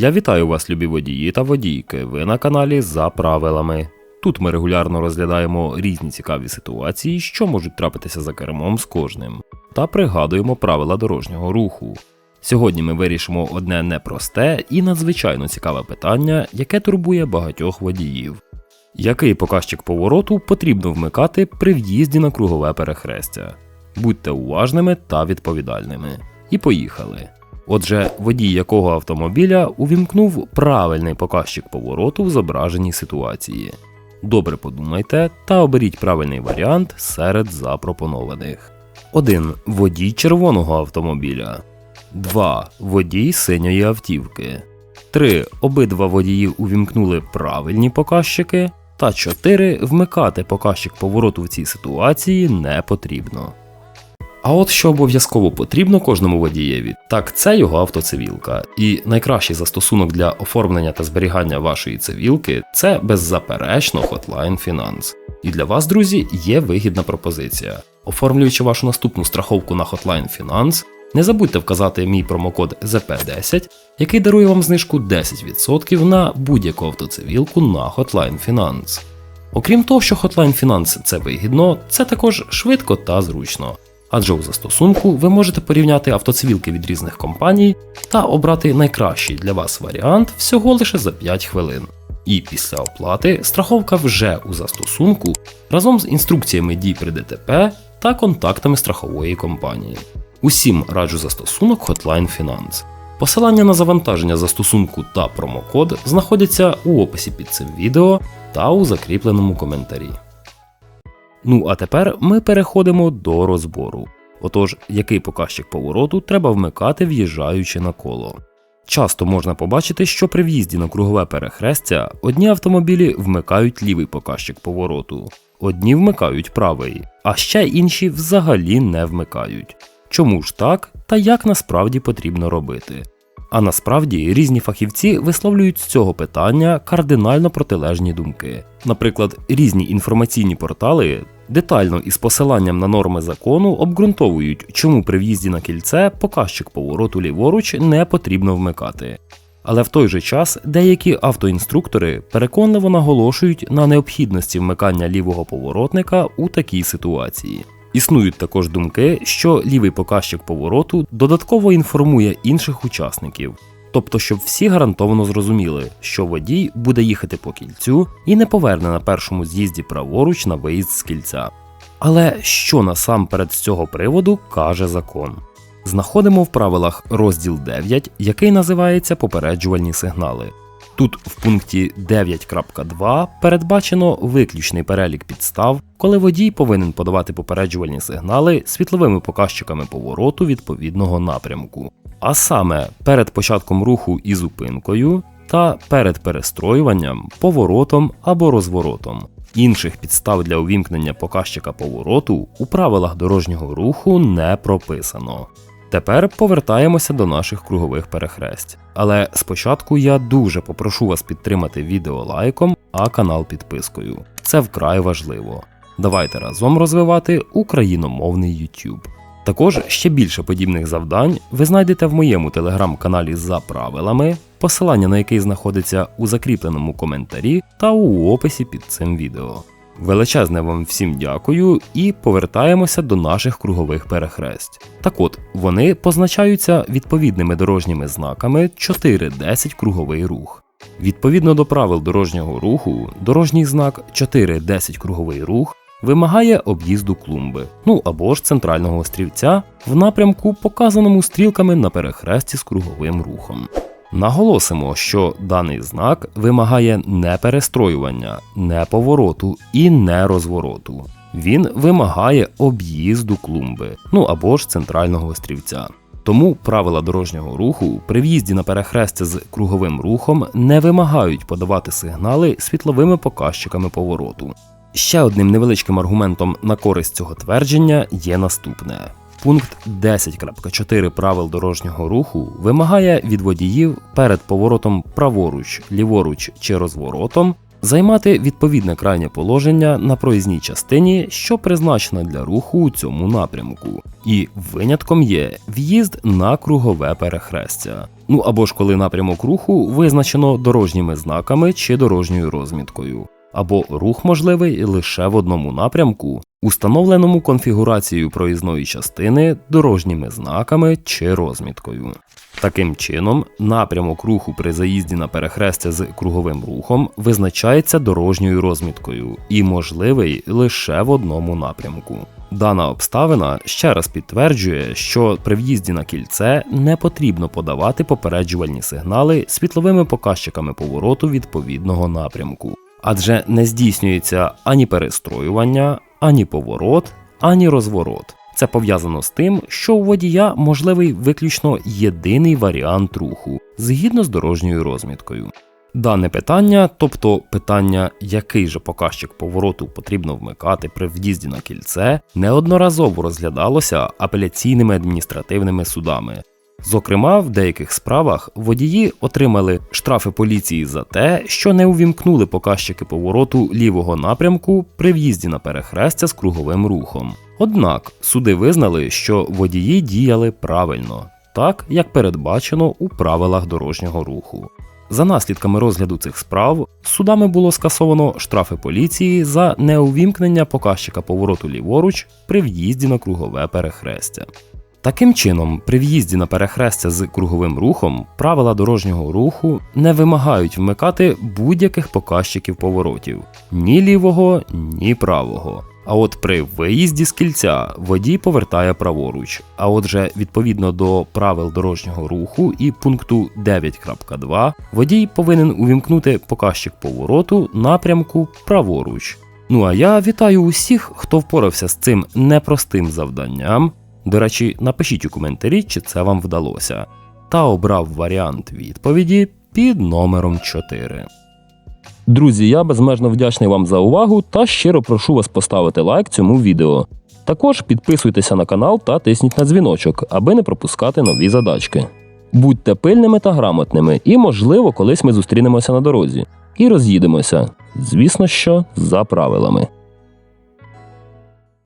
Я вітаю вас, любі водії та водійки. Ви на каналі за правилами. Тут ми регулярно розглядаємо різні цікаві ситуації, що можуть трапитися за кермом з кожним, та пригадуємо правила дорожнього руху. Сьогодні ми вирішимо одне непросте і надзвичайно цікаве питання, яке турбує багатьох водіїв. Який показчик повороту потрібно вмикати при в'їзді на кругове перехрестя? Будьте уважними та відповідальними. І поїхали. Отже, водій якого автомобіля увімкнув правильний показчик повороту в зображеній ситуації. Добре подумайте та оберіть правильний варіант серед запропонованих. 1. Водій червоного автомобіля. 2. Водій синьої автівки. 3. Обидва водії увімкнули правильні показчики. Та 4. Вмикати показчик повороту в цій ситуації не потрібно. А от що обов'язково потрібно кожному водієві, так це його автоцивілка. І найкращий застосунок для оформлення та зберігання вашої цивілки це беззаперечно Hotline Finance. І для вас, друзі, є вигідна пропозиція. Оформлюючи вашу наступну страховку на Hotline Finance, не забудьте вказати мій промокод ZP10, який дарує вам знижку 10% на будь-яку автоцивілку на Hotline Finance. Окрім того, що Hotline Finance це вигідно, це також швидко та зручно. Адже у застосунку ви можете порівняти автоцивілки від різних компаній та обрати найкращий для вас варіант всього лише за 5 хвилин. І після оплати страховка вже у застосунку разом з інструкціями дій при ДТП та контактами страхової компанії. Усім раджу застосунок Hotline Finance. Посилання на завантаження застосунку та промокод знаходяться у описі під цим відео та у закріпленому коментарі. Ну а тепер ми переходимо до розбору. Отож, який показчик повороту треба вмикати, в'їжджаючи на коло. Часто можна побачити, що при в'їзді на кругове перехрестя одні автомобілі вмикають лівий показчик повороту, одні вмикають правий, а ще інші взагалі не вмикають. Чому ж так та як насправді потрібно робити? А насправді різні фахівці висловлюють з цього питання кардинально протилежні думки. Наприклад, різні інформаційні портали детально із посиланням на норми закону обґрунтовують, чому при в'їзді на кільце показчик повороту ліворуч не потрібно вмикати. Але в той же час деякі автоінструктори переконливо наголошують на необхідності вмикання лівого поворотника у такій ситуації. Існують також думки, що лівий показчик повороту додатково інформує інших учасників, тобто, щоб всі гарантовано зрозуміли, що водій буде їхати по кільцю і не поверне на першому з'їзді праворуч на виїзд з кільця. Але що насамперед з цього приводу каже закон? Знаходимо в правилах розділ 9, який називається попереджувальні сигнали. Тут в пункті 9.2 передбачено виключний перелік підстав, коли водій повинен подавати попереджувальні сигнали світловими показчиками повороту відповідного напрямку, а саме перед початком руху і зупинкою та перед перестроюванням, поворотом або розворотом. Інших підстав для увімкнення показчика повороту у правилах дорожнього руху не прописано. Тепер повертаємося до наших кругових перехресть. Але спочатку я дуже попрошу вас підтримати відео лайком, а канал підпискою. Це вкрай важливо. Давайте разом розвивати україномовний YouTube. Також ще більше подібних завдань ви знайдете в моєму телеграм-каналі за правилами, посилання на який знаходиться у закріпленому коментарі та у описі під цим відео. Величезне вам всім дякую і повертаємося до наших кругових перехресть. Так от, вони позначаються відповідними дорожніми знаками 4.10 круговий рух. Відповідно до правил дорожнього руху, дорожній знак 4.10 круговий рух вимагає об'їзду клумби, ну або ж центрального острівця в напрямку, показаному стрілками на перехресті з круговим рухом. Наголосимо, що даний знак вимагає не перестроювання, не повороту і не розвороту. Він вимагає об'їзду клумби, ну або ж центрального острівця. Тому правила дорожнього руху при в'їзді на перехрестя з круговим рухом не вимагають подавати сигнали світловими показчиками повороту. Ще одним невеличким аргументом на користь цього твердження є наступне. Пункт 10.4 правил дорожнього руху вимагає від водіїв перед поворотом праворуч, ліворуч чи розворотом займати відповідне крайнє положення на проїзній частині, що призначена для руху у цьому напрямку. І винятком є в'їзд на кругове перехрестя. Ну або ж коли напрямок руху визначено дорожніми знаками чи дорожньою розміткою, або рух можливий лише в одному напрямку, установленому конфігурацією проїзної частини дорожніми знаками чи розміткою. Таким чином, напрямок руху при заїзді на перехрестя з круговим рухом визначається дорожньою розміткою і можливий лише в одному напрямку. Дана обставина ще раз підтверджує, що при в'їзді на кільце не потрібно подавати попереджувальні сигнали світловими показчиками повороту відповідного напрямку, адже не здійснюється ані перестроювання, ані поворот, ані розворот. Це пов'язано з тим, що у водія можливий виключно єдиний варіант руху згідно з дорожньою розміткою. Дане питання, тобто питання, який же показчик повороту потрібно вмикати при в'їзді на кільце, неодноразово розглядалося апеляційними адміністративними судами. Зокрема, в деяких справах водії отримали штрафи поліції за те, що не увімкнули показчики повороту лівого напрямку при в'їзді на перехрестя з круговим рухом. Однак суди визнали, що водії діяли правильно, так як передбачено у правилах дорожнього руху. За наслідками розгляду цих справ судами було скасовано штрафи поліції за неувімкнення показчика повороту ліворуч при в'їзді на кругове перехрестя. Таким чином, при в'їзді на перехрестя з круговим рухом правила дорожнього руху не вимагають вмикати будь-яких показчиків поворотів ні лівого, ні правого. А от при виїзді з кільця водій повертає праворуч. А отже, відповідно до правил дорожнього руху і пункту 9.2, водій повинен увімкнути показчик повороту напрямку праворуч. Ну а я вітаю усіх, хто впорався з цим непростим завданням. До речі, напишіть у коментарі, чи це вам вдалося, та обрав варіант відповіді під номером 4. Друзі, я безмежно вдячний вам за увагу та щиро прошу вас поставити лайк цьому відео. Також підписуйтеся на канал та тисніть на дзвіночок, аби не пропускати нові задачки. Будьте пильними та грамотними, і, можливо, колись ми зустрінемося на дорозі і роз'їдемося. Звісно, що за правилами.